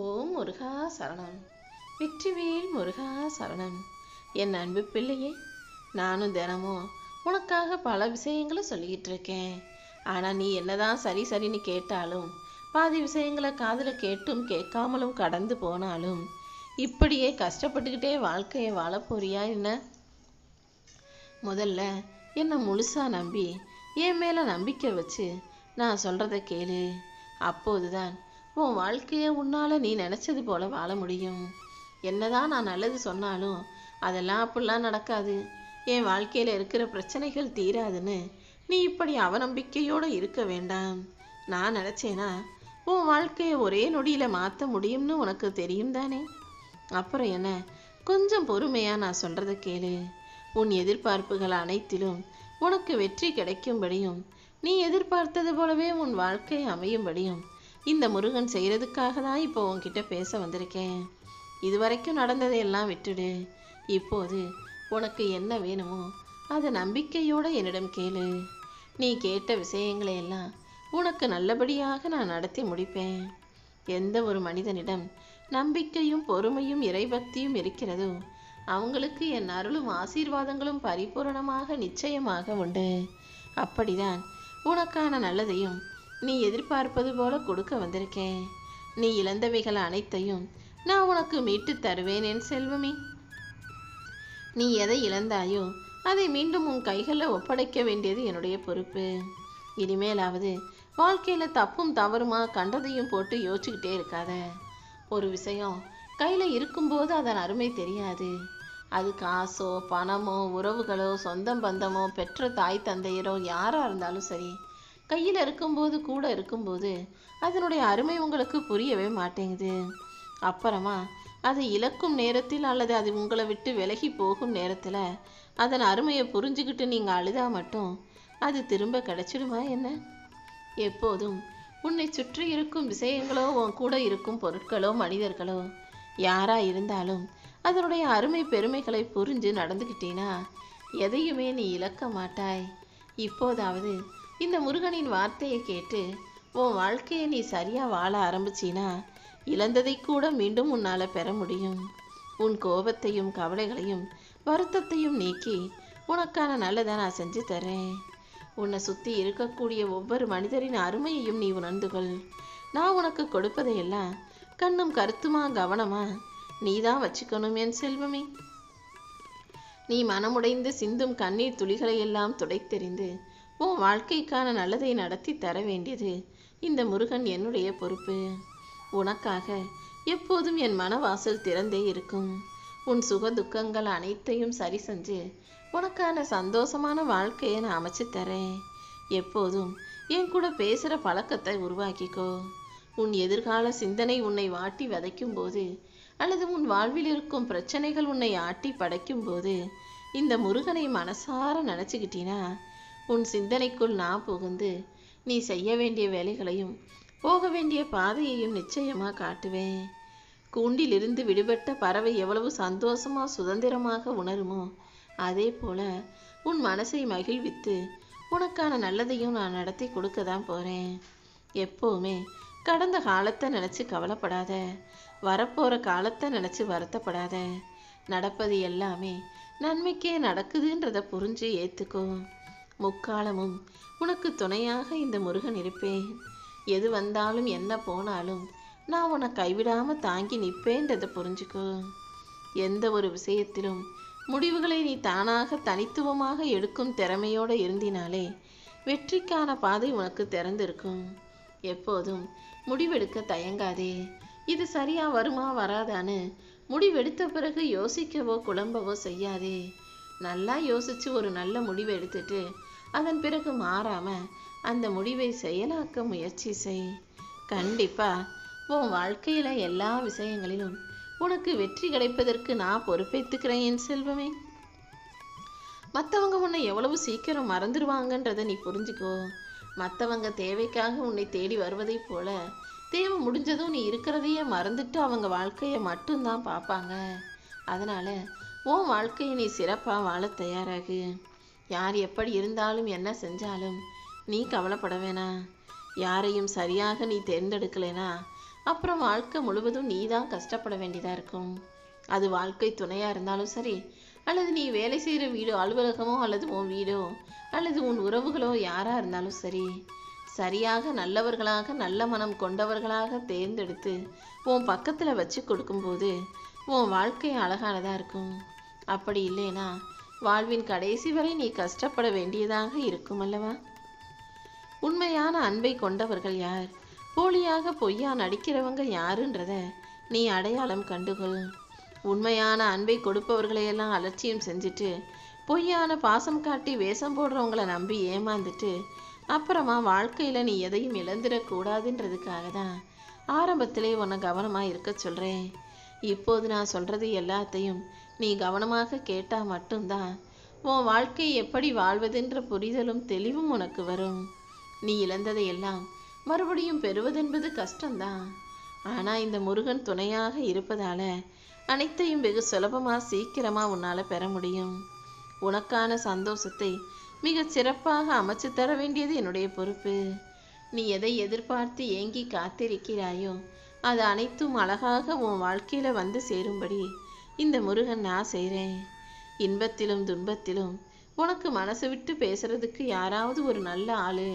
ஓம் முருகா சரணம். வெற்றிவேல் முருகா சரணம். என் அன்பு பிள்ளையே நானும் தினமும் உனக்காக பல விஷயங்களை சொல்லிக்கிட்டு இருக்கேன். ஆனால் நீ என்னதான் சரி சரின்னு கேட்டாலும் பாதி விஷயங்களை காதில் கேட்டும் கேட்காமலும் கடந்து போனாலும் இப்படியே கஷ்டப்பட்டுக்கிட்டே வாழ்க்கையை வாழ போறியா என்ன? முதல்ல என்னை முழுசா நம்பி என் மேலே நம்பிக்கை வச்சு நான் சொல்கிறத கேளு. அப்போதுதான் உன் வாழ்க்கையை உன்னால் நீ நினச்சது போல வாழ முடியும். என்னதான் நான் நல்லது சொன்னாலும் அதெல்லாம் அப்படிலாம் நடக்காது. என் வாழ்க்கையில் இருக்கிற பிரச்சனைகள் தீராதுன்னு நீ இப்படி அவநம்பிக்கையோடு இருக்க வேண்டாம். நான் நினச்சேனா உன் வாழ்க்கையை ஒரே நொடியில் மாற்ற முடியும்னு உனக்கு தெரியும் தானே? அப்புறம் என்ன? கொஞ்சம் பொறுமையாக நான் சொல்கிறத கேளு. உன் எதிர்பார்ப்புகள் அனைத்திலும் உனக்கு வெற்றி கிடைக்கும்படியும் நீ எதிர்பார்த்தது போலவே உன் வாழ்க்கை அமையும்படியும் இந்த முருகன் செய்கிறதுக்காக தான் இப்போ உன்கிட்ட பேச வந்திருக்கேன். இதுவரைக்கும் நடந்ததையெல்லாம் விட்டுடு. இப்போது உனக்கு என்ன வேணுமோ அதை நம்பிக்கையோடு என்னிடம் கேளு. நீ கேட்ட விஷயங்களை எல்லாம் உனக்கு நல்லபடியாக நான் நடத்தி முடிப்பேன். எந்த ஒரு மனிதனிடம் நம்பிக்கையும் பொறுமையும் இறைபக்தியும் இருக்கிறதோ அவங்களுக்கு என் அருளும் ஆசீர்வாதங்களும் பரிபூரணமாக நிச்சயமாக உண்டு. அப்படிதான் உனக்கான நல்லதையும் நீ எதிர்பார்ப்பது போல கொடுக்க வந்திருக்கேன். நீ இழந்தவைகள் அனைத்தையும் நான் உனக்கு மீட்டு தருவேன் என் செல்வமே. நீ எதை இழந்தாயோ அதை மீண்டும் உன் கைகளில் ஒப்படைக்க வேண்டியது என்னுடைய பொறுப்பு. இனிமேலாவது வாழ்க்கையில் தப்பும் தவறுமா கண்டதையும் போட்டு யோசிச்சுக்கிட்டே இருக்காத. ஒரு விஷயம் கையில் இருக்கும்போது அதன் அருமை தெரியாது. அது காசோ பணமோ உறவுகளோ சொந்தம் பந்தமோ பெற்ற தாய் தந்தையரோ யாராக இருந்தாலும் சரி கையில் இருக்கும்போது கூட இருக்கும்போது அதனுடைய அருமை உங்களுக்கு புரியவே மாட்டேங்குது. அப்புறமா அதை இழக்கும் நேரத்தில் அல்லது அது உங்களை விட்டு விலகி போகும் நேரத்தில் அதன் அருமையை புரிஞ்சுக்கிட்டு நீங்கள் அழுதா மட்டும் அது திரும்ப கிடைச்சிடுமா என்ன? எப்போதும் உன்னை சுற்றி இருக்கும் விஷயங்களோ உன் கூட இருக்கும் பொருட்களோ மனிதர்களோ யாரா இருந்தாலும் அதனுடைய அருமை பெருமைகளை புரிஞ்சு நடந்துக்கிட்டீனா எதையுமே நீ இழக்க மாட்டாய். இப்போதாவது இந்த முருகனின் வார்த்தையை கேட்டு உன் வாழ்க்கையை நீ சரியாக வாழ ஆரம்பிச்சினா இழந்ததை கூட மீண்டும் உன்னால் பெற முடியும். உன் கோபத்தையும் கவலைகளையும் வருத்தத்தையும் நீக்கி உனக்கான நல்லதை நான் செஞ்சு தரேன். உன்னை சுற்றி இருக்கக்கூடிய ஒவ்வொரு மனிதரின் அருமையையும் நீ உணர்ந்து கொள். நான் உனக்கு கொடுப்பதையெல்லாம் கண்ணும் கருத்துமா கவனமா நீ தான் வச்சுக்கணும் என் செல்வமே. நீ மனமுடைந்து சிந்தும் கண்ணீர் துளிகளை எல்லாம் துடைத்தெறிந்து உன் வாழ்க்கைக்கான நல்லதை நடத்தி தர வேண்டியது இந்த முருகன் என்னுடைய பொறுப்பு. உனக்காக எப்போதும் என் மனவாசல் திறந்தே இருக்கும். உன் சுக துக்கங்கள் அனைத்தையும் சரி செஞ்சு உனக்கான சந்தோஷமான வாழ்க்கையை நான் அமைச்சு தரேன். எப்போதும் என் கூட பேசுகிற பழக்கத்தை உருவாக்கிக்கோ. உன் எதிர்கால சிந்தனை உன்னை வாட்டி வதைக்கும் போது அல்லது உன் வாழ்வில் இருக்கும் பிரச்சனைகள் உன்னை ஆட்டி படைக்கும் போது இந்த முருகனை மனசார நினச்சிக்கிட்டினா உன் சிந்தனைக்குள் நான் புகுந்து நீ செய்ய வேண்டிய வேலைகளையும் போக வேண்டிய பாதையையும் நிச்சயமாக காட்டுவேன். கூண்டிலிருந்து விடுபட்ட பறவை எவ்வளவு சந்தோஷமா சுதந்திரமாக உணருமோ அதே போல உன் மனசை மகிழ்வித்து உனக்கான நல்லதையும் நான் நடத்தி கொடுக்க தான் போகிறேன் எப்போவுமே கடந்த காலத்தை நினச்சி கவலைப்படாத வரப்போகிற காலத்தை நினச்சி வருத்தப்படாத. நடப்பது எல்லாமே நன்மைக்கே நடக்குதுன்றதை புரிஞ்சு ஏற்றுக்கோ முக்காலமும் உனக்கு துணையாக இந்த முருகன் இருப்பேன். எது வந்தாலும் என்ன போனாலும் நான் உன்னை கைவிடாமல் தாங்கி நிற்பேன்றதை புரிஞ்சுக்கோ. எந்த ஒரு விஷயத்திலும் முடிவுகளை நீ தானாக தனித்துவமாக எடுக்கும் திறமையோடு இருந்தினாலே வெற்றிக்கான பாதை உனக்கு திறந்திருக்கும். எப்போதும் முடிவெடுக்க தயங்காதே. இது சரியா வருமா வராதான்னு முடிவெடுத்த பிறகு யோசிக்கவோ குழம்பவோ செய்யாதே. நல்லா யோசிச்சு ஒரு நல்ல முடிவு எடுத்துட்டு அதன் பிறகு மாறாம அந்த முடிவை செயலாக்க முயற்சி செய். கண்டிப்பா உன் வாழ்க்கையில எல்லா விஷயங்களிலும் உனக்கு வெற்றி கிடைப்பதற்கு நான் பொறுப்பேற்றுக்கிறேன் என் செல்வமே. மற்றவங்க உன்னை எவ்வளவு சீக்கிரம் மறந்துடுவாங்கன்றதை நீ புரிஞ்சுக்கோ. மற்றவங்க தேவைக்காக உன்னை தேடி வருவதைப் போல தேவை முடிஞ்சதும் நீ இருக்கிறதையே மறந்துட்டு அவங்க வாழ்க்கையை மட்டும்தான் பார்ப்பாங்க. அதனால உன் வாழ்க்கையை நீ சிறப்பாக வாழ தயாராகு. யார் எப்படி இருந்தாலும் என்ன செஞ்சாலும் நீ கவலைப்பட வேணாம் யாரையும் சரியாக நீ தேர்ந்தெடுக்கலைனா அப்புறம் வாழ்க்கை முழுவதும் நீ தான் கஷ்டப்பட வேண்டியதாக இருக்கும். அது வாழ்க்கை துணையாக இருந்தாலும் சரி அல்லது நீ வேலை செய்கிற வீடு அலுவலகமோ அல்லது உன் வீடோ அல்லது உன் உறவுகளோ யாராக இருந்தாலும் சரி சரியாக நல்லவர்களாக நல்ல மனம் கொண்டவர்களாக தேர்ந்தெடுத்து உன் பக்கத்தில் வச்சு கொடுக்கும்போது உன் வாழ்க்கை அழகானதாக இருக்கும். அப்படி இல்லைனா வாழ்வின் கடைசி வரை நீ கஷ்டப்பட வேண்டியதாக இருக்கும் அல்லவா? உண்மையான அன்பை கொண்டவர்கள் யார்? போலியாக பொய்யா நடிக்கிறவங்க யாருன்றத நீ அடையாளம் கண்டுகொள். உண்மையான அன்பை கொடுப்பவர்களையெல்லாம் அலட்சியம் செஞ்சுட்டு பொய்யான பாசம் காட்டி வேஷம் போடுறவங்கள நம்பி ஏமாந்துட்டு அப்புறமா வாழ்க்கையில நீ எதையும் இழந்துடக்கூடாதுன்றதுக்காக தான் ஆரம்பத்திலே உன்னை கவனமா இருக்க சொல்கிறேன் இப்போது நான் சொல்றது எல்லாத்தையும் நீ கவனமாக கேட்டா மட்டும்தான். உன் வாழ்க்கை எப்படி வாழ்வதென்ற புரிதலும் தெளிவும் உனக்கு வரும். நீ இழந்ததையெல்லாம் மறுபடியும் பெறுவதென்பது கஷ்டம்தான். ஆனா இந்த முருகன் துணையாக இருப்பதால அனைத்தையும் வெகு சுலபமா சீக்கிரமா உன்னால பெற முடியும். உனக்கான சந்தோஷத்தை மிகச் சிறப்பாக அமைச்சு தர வேண்டியது என்னுடைய பொறுப்பு. நீ எதை எதிர்பார்த்து ஏங்கி காத்திருக்கிறாயோ அது அனைத்தும் அழகாக உன் வாழ்க்கையில வந்து சேரும்படி இந்த முருகன் நான் செய்கிறேன் இன்பத்திலும் துன்பத்திலும் உனக்கு மனசு விட்டு பேசுறதுக்கு யாராவது ஒரு நல்ல ஆளு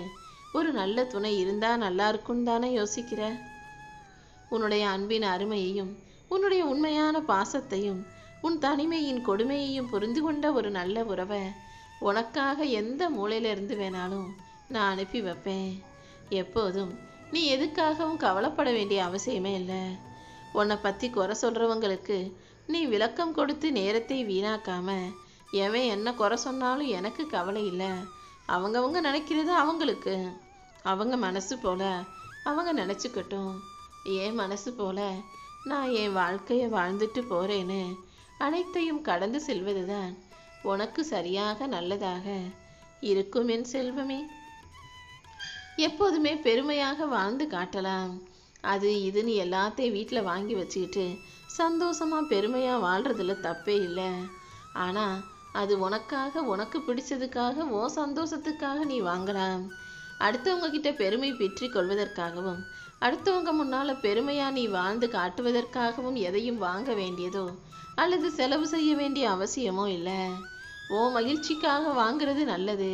ஒரு நல்ல துணை இருந்தா நல்லா இருக்கும்னு தானே யோசிக்கிற? உன்னுடைய அன்பின் அருமையையும் உன்னுடைய உண்மையான பாசத்தையும் உன் தனிமையின் கொடுமையையும் புரிந்து கொண்ட ஒரு நல்ல உறவை உனக்காக எந்த மூலையிலிருந்து வேணாலும் நான் அனுப்பி வைப்பேன். எப்போதும் நீ எதுக்காகவும் கவலைப்பட வேண்டிய அவசியமே இல்லை. உன்னை பற்றி குறை சொல்கிறவங்களுக்கு நீ விளக்கம் கொடுத்து நேரத்தை வீணாக்காம எவன் என்ன குறை சொன்னாலும் எனக்கு கவலை இல்லை. அவங்கவுங்க நினைக்கிறது அவங்களுக்கு. அவங்க மனசு போல அவங்க நினச்சிக்கட்டும். என் மனசு போல நான் என் வாழ்க்கையை வாழ்ந்துட்டு போறேன்னு அனைத்தையும் கடந்து செல்வதுதான் உனக்கு சரியாக நல்லதாக இருக்கும் என் செல்வமே. எப்போதுமே பெருமையாக வாழ்ந்து காட்டலாம். அது இதுன்னு எல்லாத்தையும் வீட்டில் வாங்கி வச்சுக்கிட்டு சந்தோஷமாக பெருமையாக வாழ்கிறதுல தப்பே இல்லை. ஆனால் அது உனக்காக உனக்கு பிடிச்சதுக்காக ஓ சந்தோஷத்துக்காக நீ வாங்கலாம். அடுத்தவங்க கிட்ட பெருமை பெற்றி கொள்வதற்காகவும் அடுத்தவங்க முன்னால் பெருமையாக நீ வாழ்ந்து காட்டுவதற்காகவும் எதையும் வாங்க வேண்டியதோ அல்லது செலவு செய்ய வேண்டிய அவசியமோ இல்லை. ஓ மகிழ்ச்சிக்காக வாங்குறது நல்லது.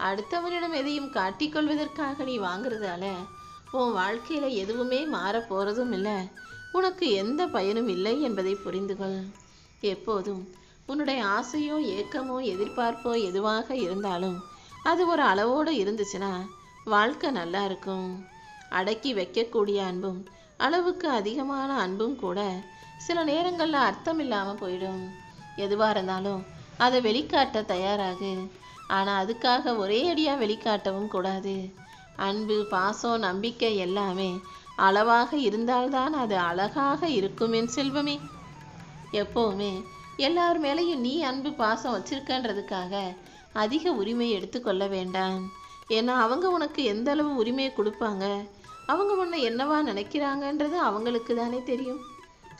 அடுத்தவனிடம் எதையும் காட்டிக்கொள்வதற்காக நீ வாங்குறதால உன் வாழ்க்கையில் எதுவுமே மாறப் போகிறதும் இல்லை. உனக்கு எந்த பயனும் இல்லை என்பதை புரிந்து கொள் எப்போதும் உன்னுடைய ஆசையோ ஏக்கமோ எதிர்பார்ப்போ எதுவாக இருந்தாலும் அது ஒரு அளவோடு இருந்துச்சுன்னா வாழ்க்கை நல்லா இருக்கும். அடக்கி வைக்கக்கூடிய அன்பும் அளவுக்கு அதிகமான அன்பும் கூட சில நேரங்களில் அர்த்தம் இல்லாமல் போயிடும். எதுவாக இருந்தாலும் அதை வெளிக்காட்ட தயாராகு. ஆனால் அதுக்காக ஒரே அடியாக வெளிக்காட்டவும் கூடாது. அன்பு பாசம் நம்பிக்கை எல்லாமே அளவாக இருந்தால்தான் அது அழகாக இருக்கும் என் செல்வமே. எப்பவுமே எல்லார் மேலேயும் நீ அன்பு பாசம் வச்சிருக்கன்றதுக்காக அதிக உரிமை எடுத்துக்கொள்ள வேண்டாம். ஏன்னா அவங்க உனக்கு எந்த அளவு உரிமையை கொடுப்பாங்க? அவங்க உன்னை என்னவா நினைக்கிறாங்கன்றது அவங்களுக்கு தானே தெரியும்.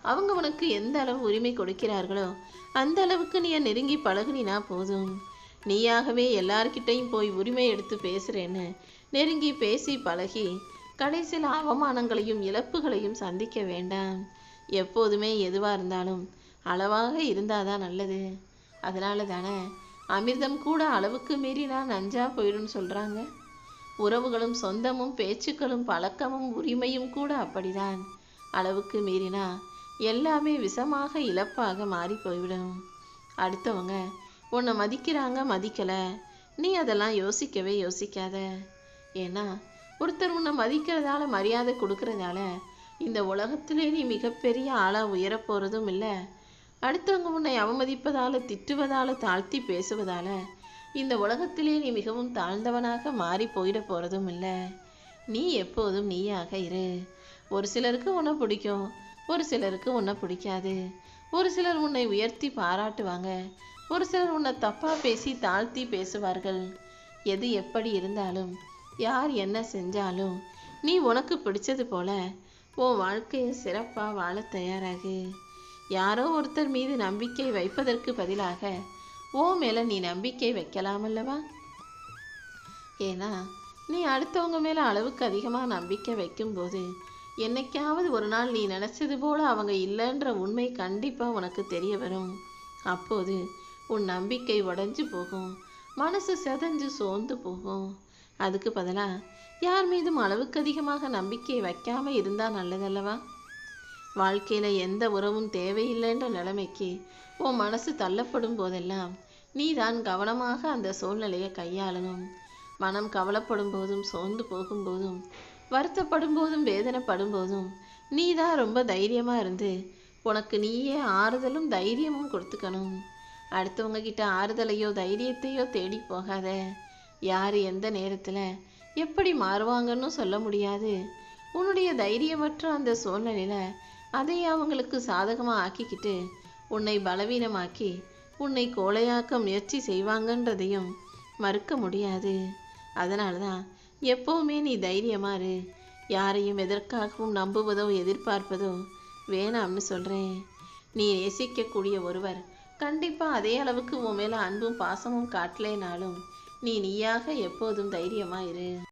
அவங்க உனக்கு எந்த அளவு உரிமை கொடுக்கிறார்களோ அந்த அளவுக்கு நீ நெருங்கி பழகுனா போதும். நீயாகவே எல்லார்கிட்டையும் போய் உரிமை எடுத்து பேசுறேன்னு நெருங்கி பேசி பழகி கடைசியில் அவமானங்களையும் இழப்புகளையும் சந்திக்க வேண்டாம். எப்போதுமே எதுவாக இருந்தாலும் அளவாக இருந்தாதான் நல்லது. அதனால தானே அமிர்தம் கூட அளவுக்கு மீறினா நஞ்சா போயிடும்னு சொல்கிறாங்க உறவுகளும் சொந்தமும் பேச்சுக்களும் பழக்கமும் உரிமையும் கூட அப்படிதான். அளவுக்கு மீறினா எல்லாமே விஷமாக இழப்பாக மாறி போய்விடும். அடுத்தவங்க உன்னை மதிக்கிறாங்க மதிக்கலை. நீ அதெல்லாம் யோசிக்கவே யோசிக்காத. ஏன்னா ஒருத்தர் உன்னை மதிக்கிறதால மரியாதை கொடுக்கறதால இந்த உலகத்திலே நீ மிகப்பெரிய ஆளாக உயரப்போகிறதும் இல்லை. அடுத்தவங்க உன்னை அவமதிப்பதால திட்டுவதால தாழ்த்தி பேசுவதால இந்த உலகத்திலே நீ மிகவும் தாழ்ந்தவனாக மாறி போயிட போகிறதும் இல்லை. நீ எப்போதும் நீயாக இரு. ஒரு சிலருக்கு உன்னை பிடிக்கும் ஒரு சிலருக்கு உன்னை பிடிக்காது. ஒரு சிலர் உன்னை உயர்த்தி பாராட்டுவாங்க ஒரு சிலர் உன்னை தப்பாக பேசி தாழ்த்தி பேசுவார்கள். எது எப்படி இருந்தாலும் யார் என்ன செஞ்சாலும் நீ உனக்கு பிடிச்சது போல உன் வாழ்க்கையை சிறப்பாக வாழ தயாராகு. யாரோ ஒருத்தர் மீது நம்பிக்கை வைப்பதற்கு பதிலாக ஓ மேலே நீ நம்பிக்கை வைக்கலாம் அல்லவா? ஏன்னா நீ அடுத்தவங்க மேலே அளவுக்கு அதிகமாக நம்பிக்கை வைக்கும்போது என்னைக்காவது ஒரு நாள் நீ நினச்சது போல அவங்க இல்லைன்ற உண்மை கண்டிப்பாக உனக்கு தெரிய வரும். அப்போது உன் நம்பிக்கை உடஞ்சு போகும். மனசு செதஞ்சு சோர்ந்து போகும். அதுக்கு பதிலாக யார் மீதும் அளவுக்கு அதிகமாக நம்பிக்கை வைக்காமல் இருந்தால் நல்லதல்லவா? வாழ்க்கையில் எந்த உறவும் தேவையில்லைன்ற நிலைமைக்கு உன் மனசு தள்ளப்படும் போதெல்லாம் நீ தான் கவனமாக அந்த சூழ்நிலையை கையாளணும். மனம் கவலைப்படும் போதும் சோர்ந்து போகும்போதும் வருத்தப்படும் போதும் வேதனைப்படும் போதும் நீ தான் ரொம்ப தைரியமாக இருந்து உனக்கு நீயே ஆறுதலும் தைரியமும் கொடுத்துக்கணும். அடுத்தவங்க கிட்ட ஆறுதலையோ தைரியத்தையோ தேடி போகாத. யார் எந்த நேரத்தில் எப்படி மாறுவாங்கன்னு சொல்ல முடியாது. உன்னுடைய தைரியமற்ற அந்த சூழ்நிலையில அதை அவங்களுக்கு சாதகமாக ஆக்கிக்கிட்டு உன்னை பலவீனமாக்கி உன்னை கோழையாக்க முயற்சி செய்வாங்கன்றதையும் மறுக்க முடியாது. அதனால தான் எப்போவுமே நீ தைரியமாக இரு. யாரையும் எதற்காகவும் நம்புவதோ எதிர்பார்ப்பதோ வேணாம்னு சொல்கிறேன் நீ நேசிக்கக்கூடிய ஒருவர் கண்டிப்பாக அதே அளவுக்கு உன் மேலே அன்பும் பாசமும் காட்டலேனாலும் நீ நீயாக எப்போதும் தைரியமா இரு.